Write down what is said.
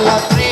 খেলা প্রেম